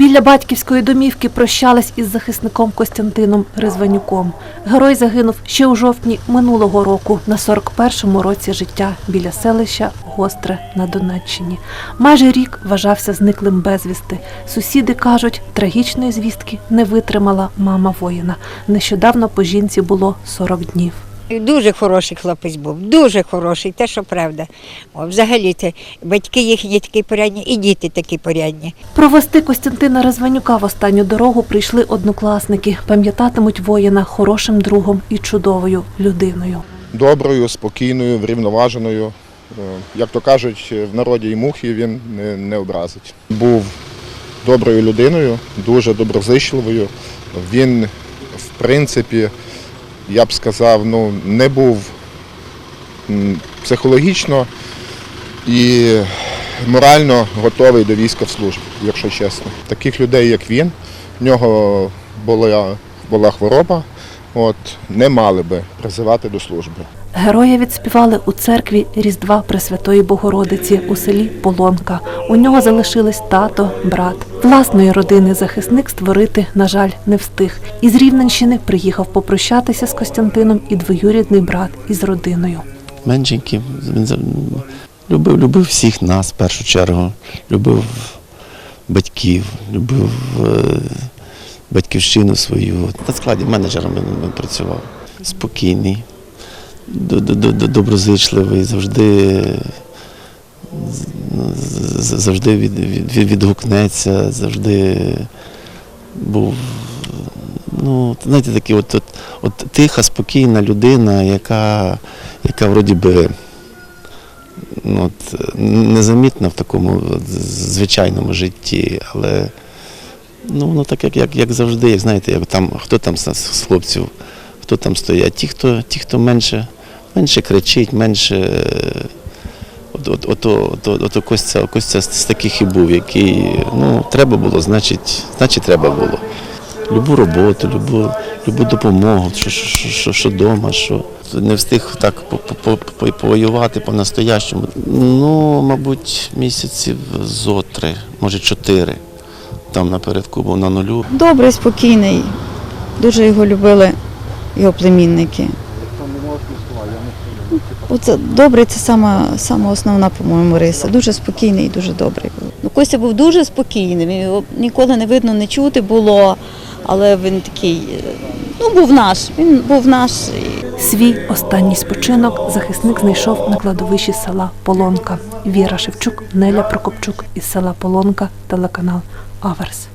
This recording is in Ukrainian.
Біля батьківської домівки прощались із захисником Костянтином Резванюком. Герой загинув ще у жовтні минулого року на 41-му році життя біля селища Гостре на Донеччині. Майже рік вважався зниклим безвісти. Сусіди кажуть, трагічної звістки не витримала мама воїна. Нещодавно по жінці було 40 днів. Дуже хороший хлопець був, дуже хороший, те, що правда. О, взагалі, те, батьки їхні такі порядні, і діти такі порядні. Провести Костянтина Резванюка в останню дорогу прийшли однокласники. Пам'ятатимуть воїна хорошим другом і чудовою людиною. доброю, спокійною, врівноваженою. Е, Як то кажуть, в народі і мухи він не, не образить. Був доброю людиною, дуже доброзичливою. Він, в принципі, я б сказав, ну, не був психологічно і морально готовий до війська в службі, якщо чесно. Таких людей, як він, в нього була, була хвороба, от, не мали би призивати до служби. Героя відспівали у церкві Різдва Пресвятої Богородиці у селі Полонка. У нього залишились тато, брат. Власної родини захисник створити, на жаль, не встиг. Із Рівненщини приїхав попрощатися з Костянтином і двоюрідний брат із родиною. меншенький. Він любив, любив всіх нас в першу чергу. Любив батьків, любив е, батьківщину свою. На складі менеджером він, працював. Спокійний, доброзичливий, завжди, завжди від, від, від- відгукнеться, завжди був. Ну, знаєте, такий от, от, от тиха, спокійна людина, яка, яка вроді би ну, от, незамітна в такому от, звичайному житті, але ну, воно так, як, як, як завжди, як знаєте, як там, хто там з хлопців, хто там стоять, ті, хто, ті, хто менше, менше кричить, менше. е, От, от, з таких і був, який ну, треба було, значить, значить треба було любу роботу, любу, любу допомогу, що, що, що, що дома, що не встиг так по- по- по- повоювати по-настоящому. Ну, мабуть, місяців зо три, може чотири. Там напередку був на нулю. Добрий, спокійний. Дуже його любили його племінники. Оце добрий це сама, сама основна, по-моєму, риса. Дуже спокійний і дуже добрий був. Ну, Костя був дуже спокійним, його ніколи не видно, не чути було, але він такий, е, ну, був наш, він був наш. Свій останній спочинок захисник знайшов на кладовищі села Полонка. Віра Шевчук, Неля Прокопчук із села Полонка, телеканал Аверс.